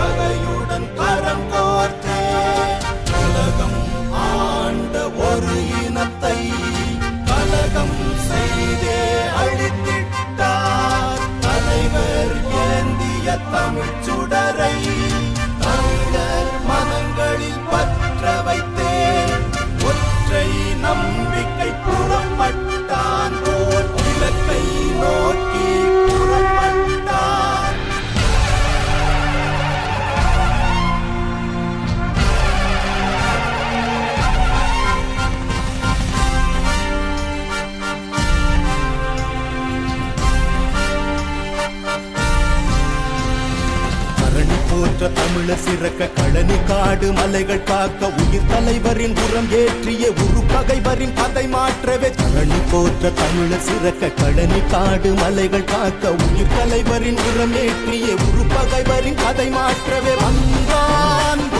பகையுடன் கரம் கோர்த்தே உலகம் ஆண்ட ஒரு இனத்தை கலகம் செய்தே அழித்திட்டார். தலைவர் ஏந்திய தமிழ் சுடரை போற்ற சிறக்க கழனி காடு மலைகள் காக்க உயிர் தலைவரின் உரம் ஏற்றிய உரு பகைவரின் கதை மாற்றவே. கழனி போற்ற தமிழ சிறக்க கழனி காடு மலைகள் காக்க உயிர் தலைவரின் உரம் ஏற்றிய உரு பகைவரின் கதை மாற்றவே. வந்தான்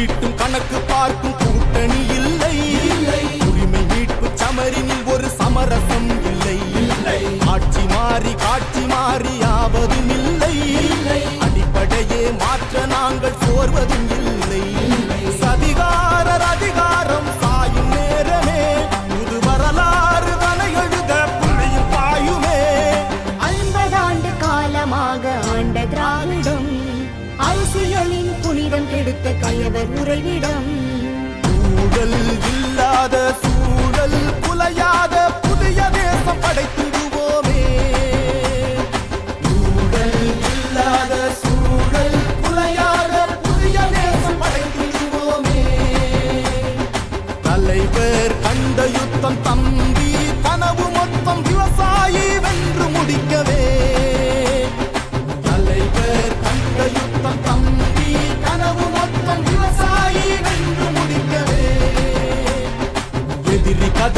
ஓட்டும் கணக்கு பார்க்கும் கூட்டணி இல்லை. உரிமை மீட்பு சமரினில் ஒரு சமரசம் இல்லை. ஆட்சி மாறி காட்சி மாறி ஆவதும் இல்லை. அடிப்படையே மாற்ற நாங்கள் சோர்வதும் இல்லை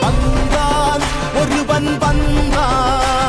வந்தான் ஒருவன் வந்தான்.